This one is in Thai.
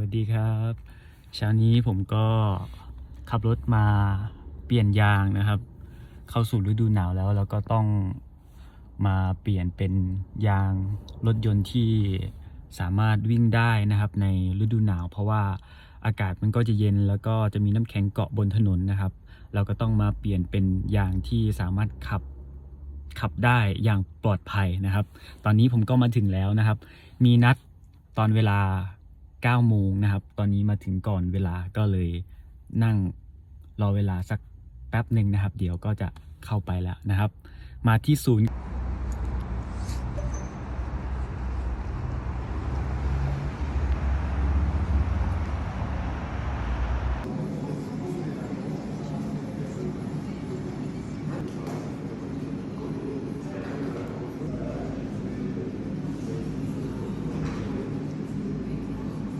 วัสดีครับเช้านี้ผมก็ขับรถมาเปลี่ยนยางนะครับ เข้าสู่ฤดูหนาวแล้ว แล้วก็ต้องมาเปลี่ยนเป็นยางรถยนต์ที่สามารถวิ่งได้นะครับ ในฤดูหนาว เพราะว่าอากาศมันก็จะเย็น แล้วก็จะมีน้ำแข็งเกาะบนถนนนะครับ เราก็ต้องมาเปลี่ยนเป็นยางที่สามารถขับขับได้อย่างปลอดภัยนะครับ ตอนนี้ผมก็มาถึงแล้วนะครับ มีนัดตอนเวลา 9โมงนะครับ ตอนนี้มาถึงก่อนเวลาก็เลยนั่งรอเวลาสักแป๊บหนึ่งนะครับ เดี๋ยวก็จะเข้าไปแล้วนะครับ มาที่ศูนย์